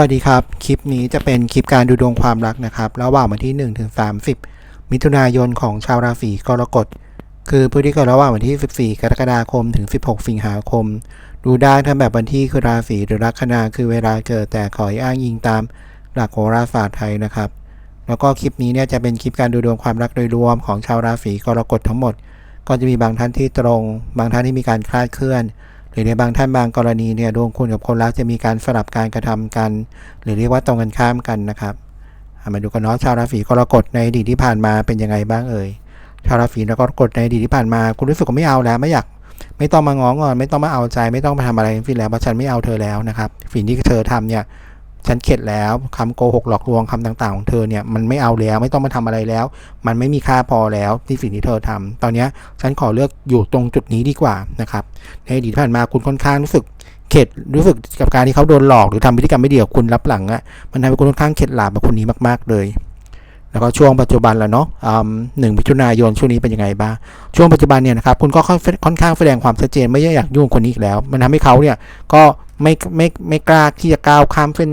วัสดีครับ คลิปนี้จะเป็นคลิปการดูดวงความรักนะครับ ระหว่างวันที่ 1 ถึง 30 มิถุนายนของชาวราศีกรกฎ คือผู้ที่เกิดระหว่างวันที่ 14 กรกฎาคมถึง 16 สิงหาคม ดูได้ทั้งแบบวันที่คือราศีหรือลัคนาคือเวลาเกิดแต่ขออ้างอิงตามหลักโหราศาสตร์ไทยนะครับ แล้วก็คลิปนี้เนี่ยจะเป็นคลิปการดูดวงความรักโดยรวมของชาวราศีกรกฎทั้งหมด ก็จะมีบางท่านที่ตรง บางท่านที่มีการคลาดเคลื่อน หรือในบางท่านบางกรณีเนี่ยดวงคุณกับคนรักจะมีการสลับการกระทำกัน หรือเรียกว่าตรงกันข้ามกันนะครับมาดูกันเนาะชาวราศีกรกฎในอดีตที่ผ่านมาเป็นยังไงบ้างเอ่ยชาวราศีกรกฎในอดีตที่ผ่านมา คุณรู้สึกว่าไม่เอาแล้วไม่อยากไม่ต้องมาง้องอน ไม่ต้องมาเอาใจ ไม่ต้องมาทำอะไรทั้งสิ้นแล้วเพราะฉันไม่เอาเธอแล้วนะครับสิ่งที่เธอทำเนี่ย ฉันเข็ดแล้วคำโกหกหลอกลวงคำต่าง ๆ ของเธอเนี่ยมันไม่เอาแล้วไม่ต้องมาทำอะไรแล้ว มันไม่มีค่าพอแล้วที่สิ่งที่เธอทำตอนนี้ฉันขอเลือกอยู่ตรงจุดนี้ดีกว่านะครับในอดีตผ่านมาคุณค่อนข้างรู้สึกเข็ดรู้สึกกับการที่เขาโดนหลอกหรือทำพฤติกรรมไม่ดีกับคุณรับหลังอะ่ะมันทำให้คุณค่อนข้างเข็ดหลาบกับคนนี้มากๆเลยแล้วก็ช่วงปัจจุบันแล้วเนาะหนึ่งมิถุนายนช่วงนี้เป็นยังไงบ้าง ช่วงปัจจุบันเนี่ยนะครับคุณก็ค่อนข้างแสดงความชัดเจนไม่อยากยุ่งคนนี้อีกแล้ว มันทำให้เขาเนี่ยก็ ไม่ไม่ไม่กล้าที่จะก้าวข้ามเส้น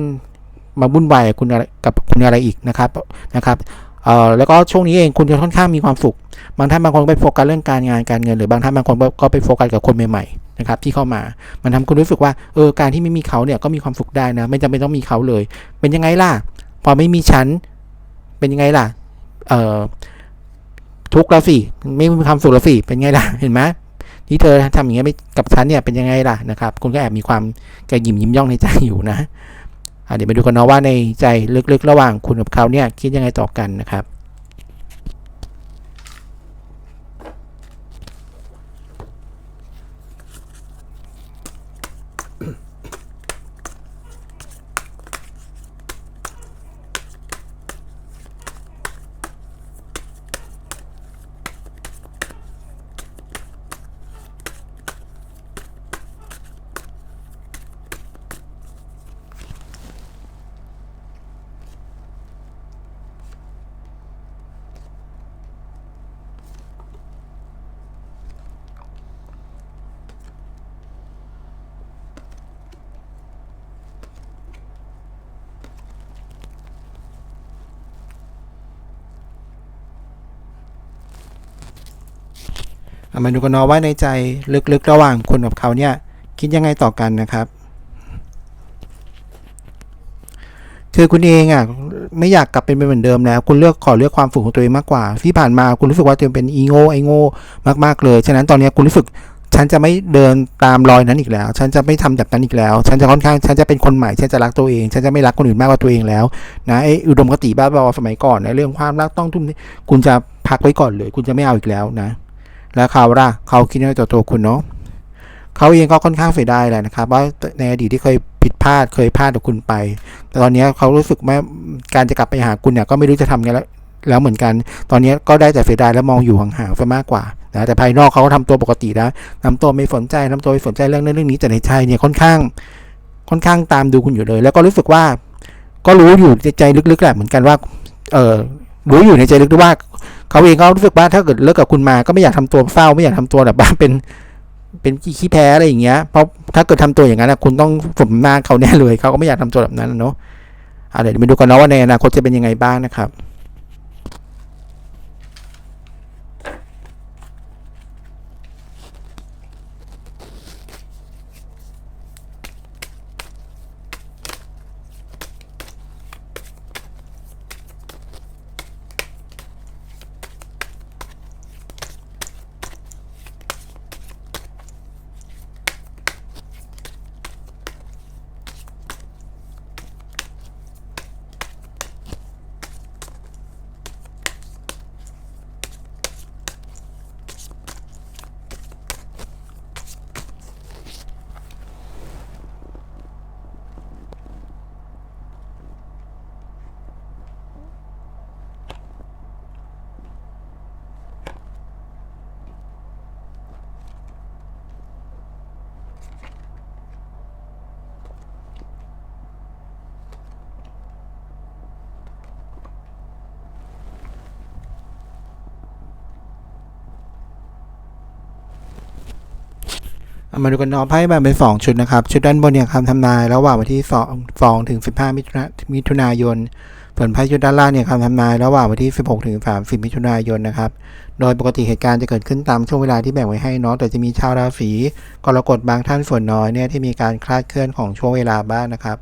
มาบุ่นวายกับคุณอะไรกับคุณอะไรอีกนะครับนะครับเอ่อแล้วก็ช่วงนี้เองคุณจะค่อนข้างมีความสุข บางท่านบางคนไปโฟกัสเรื่องการงานการเงิน หรือบางท่านบางคนก็ไปโฟกัสกับคนใหม่ๆนะครับที่เข้ามา มันทำให้คุณรู้สึกว่าเออการที่ไม่มีเขาเนี่ยก็มีความสุขได้นะไม่จำเป็นต้องมีเขาเลย เป็นยังไงล่ะ พอไม่มีฉันเป็นยังไงล่ะเอ่อทุกข์แล้วสิไม่มีความสุขแล้วสิเป็นไงล่ะเห็นไหม ที่เธอทำอย่างเงี้ยไม่กับฉันเนี่ยเป็นยังไงล่ะนะครับ คุณก็แอบมีความกระยิมยิ้มย่องในใจอยู่นะะเดี๋ยวมาดูกันเนาะว่าในใจลึกๆ ระหว่างคุณกับเขาเนี่ยคิดยังไงต่อกันนะครับ มาดูกันเนาะว่าในใจลึกๆ ระหว่างคุณกับเขาเนี่ยคิดยังไงต่อกันนะครับ คือคุณเองอะไม่อยากกลับเป็นเหมือนเดิมแล้ว คุณเลือกขอเลือกความฝึกของตัวเองมากกว่า ที่ผ่านมาคุณรู้สึกว่าตัวเองเป็นอีโง่ไอโง่มากๆเลยฉะนั้นตอนนี้คุณรู้สึกฉันจะไม่เดินตามรอยนั้นอีกแล้ว ฉันจะไม่ทำแบบนั้นอีกแล้ว ฉันจะค่อนข้าง ฉันจะเป็นคนใหม่ ฉันจะรักตัวเอง ฉันจะไม่รักคนอื่นมากกว่าตัวเองแล้วนะไออุดมคติบ้าบอสมัยก่อนในเรื่องความรักต้องทุ่มคุณจะพักไว้ก่อนเลย คุณจะไม่เอาอีกแล้วนะ แล้วเขาล่ะเขาคิดยังไงต่อตัวคุณเนาะเขาเองก็ค่อนข้างเสียดายแหละนะครับว่าในอดีตที่เคยผิดพลาดเคยพลาดกับคุณไป แต่ตอนนี้เขารู้สึกว่าการจะกลับไปหาคุณเนี่ยก็ไม่รู้จะทำไงแล้วแล้วเหมือนกัน ตอนนี้ก็ได้แต่เสียดายแล้วมองอยู่ห่างๆซะมากกว่านะแต่ภายนอกเขาก็ทำตัวปกตินะทำตัวไม่สนใจทำตัวไม่สนใจเรื่องนั้นเรื่องนี้แต่ในใจเนี่ยค่อนข้าง ค่อนข้างตามดูคุณอยู่เลย แล้วก็รู้สึกว่า ก็รู้อยู่ในใจลึกๆแหละเหมือนกันว่า เออรู้อยู่ในใจลึกๆว่า เขาเองก็รู้สึกว่าถ้าเกิดเลิกกับคุณมาก็ไม่อยากทำตัวเศร้าไม่อยากทำตัวแบบบ้าเป็นเป็นขี้แพ้อะไรอย่างเงี้ยเพราะถ้าเกิดทำตัวอย่างนั้นนะคุณต้องสมหน้าเขาแน่เลยเขาก็ไม่อยากทำตัวแบบนั้นเนาะอะเดี๋ยวไปดูกันเนาะว่าในอนาคตจะเป็นยังไงบ้างนะครับ มาดูกันเนาะไพ่แบ่งเป็นสองชุดนะครับ ชุดด้านบนเนี่ยคำทำนายระหว่างวันที่2 2ถึง 15มิถุนามิถุนายน ส่วนไพ่ชุดด้านล่างเนี่ยคำทำนายระหว่างวันที่ 16 ถึง 30 มิถุนายนนะครับ โดยปกติเหตุการณ์จะเกิดขึ้นตามช่วงเวลาที่แบ่งไว้ให้เนาะแต่จะมีชาวราศีกรกฎบางท่านส่วนน้อยเนี่ยที่มีการคลาดเคลื่อนของช่วงเวลาบ้างนะครับ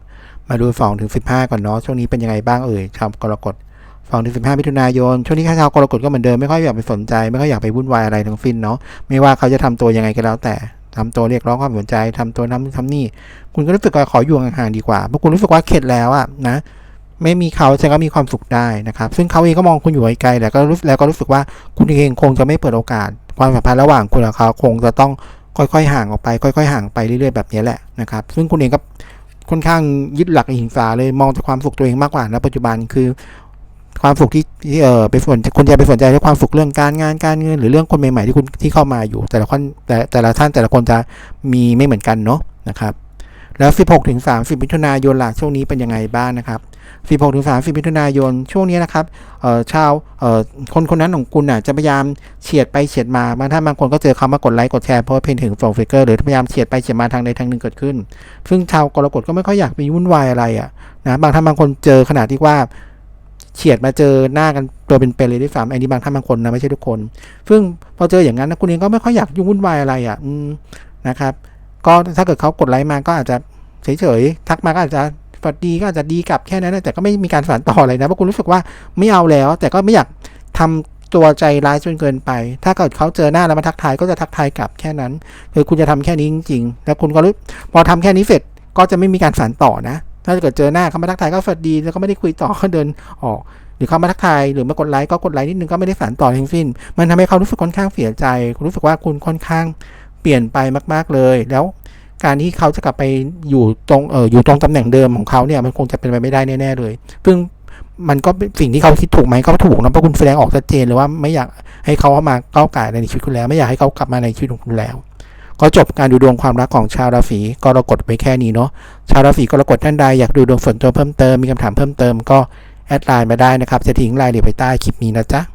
มาดู2ถึง15 ก่อนเนาะช่วงนี้เป็นยังไงบ้างเอ่ยชาวกรกฎ2ถึง15มิถุนายน ช่วงนี้ข้าชาวกรกฎก็เหมือนเดิม ไม่ค่อยอยากไปสนใจ ไม่ค่อยอยากไปวุ่นวายอะไรทั้งสิ้นเนาะไม่ว่าเขาจะทำตัวยังไงก็แล้วแต่ ทำตัวเรียกร้องความสนใจทำตัวทำทำนี่ คุณก็รู้สึกว่าขออยู่ห่างๆดีกว่าเพราะคุณรู้สึกว่าเข็ดแล้วอะนะไม่มีเขาฉันก็มีความสุขได้นะครับ ซึ่งเขาเองก็มองคุณอยู่ไกลๆแต่ก็รู้แล้วก็รู้สึกว่าคุณเองคงจะไม่เปิดโอกาส ความสัมพันธ์ระหว่างคุณกับเขาคงจะต้องค่อยๆห่างออกไป ค่อย ๆ ห่างไปเรื่อยๆแบบนี้แหละนะครับ ซึ่งคุณเองก็ค่อนข้างยึดหลักหิงสาเลยมองแต่ความสุขตัวเองมากกว่าณปัจจุบันคือ ความสุขที่ที่เออไปสนคนจะไปสนใจเรื่องความสุขเรื่องการงานการเงิน หรือเรื่องคนใหม่ๆที่คุณที่เข้ามาอยู่ แต่ละคนแต่แต่ละท่านแต่ละคนจะมีไม่เหมือนกันเนาะนะครับแล้ว 16ถึง30มิถุนายนหล่ะช่วงนี้เป็นยังไงบ้างนะครับ 16ถึง30มิถุนายนช่วงนี้นะครับเออชาวเออคนคนนั้นของคุณน่ะจะพยายามเฉียดไปเฉียดมาบางท่านบางคนก็เจอคำว่ากดไลค์กดแชร์เพราะเพนถึงส่งฟิกเกอร์หรือพยายามเฉียดไปเฉียดมาทางใดทางหนึ่งเกิดขึ้น ซึ่งชาวกรกฎก็ไม่ค่อยอยากไปวุ่นวายอะไรอะนะบางท่านบางคนเจอขนาดที่ว่า เฉียดมาเจอหน้ากันตัวเป็นๆเลยด้วยซ้ำอันนี้บางท่านบางคนนะไม่ใช่ทุกคน ซึ่งพอเจออย่างนั้นนะคุณเองก็ไม่ค่อยอยากยุ่งวุ่นวายอะไรอะนะครับ ก็ถ้าเกิดเขากดไลค์มาก็อาจจะเฉยๆทักมาก็อาจจะสวัสดีก็อาจจะดีกลับแค่นั้นนะแต่ก็ไม่มีการสานต่ออะไรนะเพราะคุณรู้สึกว่าไม่เอาแล้ว แต่ก็ไม่อยากทำตัวใจร้ายจนเกินไป ถ้าเกิดเขาเจอหน้าแล้วมาทักทายก็จะทักทายกลับแค่นั้นคือคุณจะทำแค่นี้จริงๆ แล้วคุณก็รู้พอทำแค่นี้เสร็จก็จะไม่มีการสานต่อนะ ถ้าเกิดเจอหน้าเขามาทักทายก็สวัสดีแล้วก็ไม่ได้คุยต่อก็เดินออก หรือเขามาทักทายหรือมากดไลค์ก็กดไลค์นิดนึงก็ไม่ได้สานต่อทั้งสิ้น มันทำให้เขารู้สึกค่อนข้างเสียใจคุณรู้สึกว่าคุณค่อนข้างเปลี่ยนไปมาก ๆเลย แล้วการที่เขาจะกลับไปอยู่ตรงเอออยู่ตรงตำแหน่งเดิมของเขาเนี่ยมันคงจะเป็นไปไม่ได้แน่ๆเลย ซึ่งมันก็เป็นสิ่งที่เขาคิดถูกไหมก็ถูกนะเพราะคุณแสดงออกชัดเจนเลยว่าไม่อยากให้เขาเข้ามาก้าวไก่ในชีวิตคุณแล้ว ไม่อยากให้เขากลับมาในชีวิตของคุณแล้ว ก็จบการดูดวงความรักของชาวราศีกรกฎไปแค่นี้เนาะชาวราศีกรกฎท่านใดอยากดูดวงส่วนตัวเพิ่มเติมมีคำถามเพิ่มเติมก็แอดไลน์มาได้นะครับจะทิ้งรายละเอียดไปใต้คลิปนี้นะจ๊ะ